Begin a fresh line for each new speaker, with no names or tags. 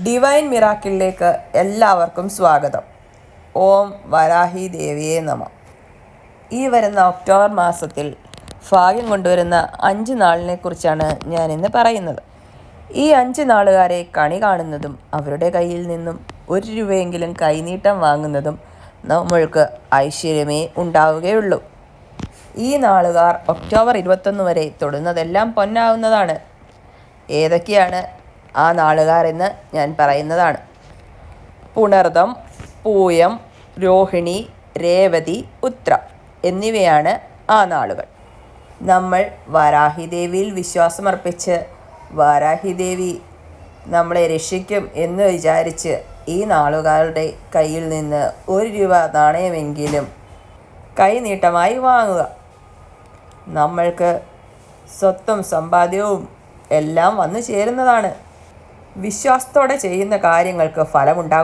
Divine മിറാക്കിളിലേക്ക് എല്ലാവർക്കും സ്വാഗതം. ഓം വരാഹി ദേവിയെ നമ. ഈ വരുന്ന ഒക്ടോബർ മാസത്തിൽ ഭാഗ്യം കൊണ്ടുവരുന്ന അഞ്ച് നാളിനെ കുറിച്ചാണ് ഞാൻ ഇന്ന് പറയുന്നത്. ഈ അഞ്ച് നാളുകാരെ കണി കാണുന്നതും അവരുടെ കയ്യിൽ നിന്നും ഒരു രൂപയെങ്കിലും കൈനീട്ടം വാങ്ങുന്നതും നമ്മൾക്ക് ഐശ്വര്യമേ ഉണ്ടാവുകയുള്ളൂ. ഈ നാളുകാർ ഒക്ടോബർ ഇരുപത്തൊന്ന് വരെ തൊടുന്നതെല്ലാം പൊന്നാവുന്നതാണ്. ഏതൊക്കെയാണ് ആ നാളുകാർ എന്ന് ഞാൻ പറയുന്നതാണ്. പുണർതം പൂയം രോഹിണി രേവതി ഉത്ര എന്നിവയാണ് ആ നാളുകൾ. നമ്മൾ വാരാഹിദേവിയിൽ വിശ്വാസമർപ്പിച്ച് വാരാഹിദേവി നമ്മളെ രക്ഷിക്കും എന്ന് വിചാരിച്ച് ഈ നാളുകാരുടെ കയ്യിൽ നിന്ന് ഒരു രൂപ നാണയമെങ്കിലും കൈനീട്ടമായി വാങ്ങുക. നമ്മൾക്ക് സ്വത്തും സമ്പാദ്യവും എല്ലാം വന്നു ചേരുന്നതാണ്. വിശ്വാസത്തോടെ ചെയ്യുന്ന കാര്യങ്ങൾക്ക് ഫലമുണ്ടാകും.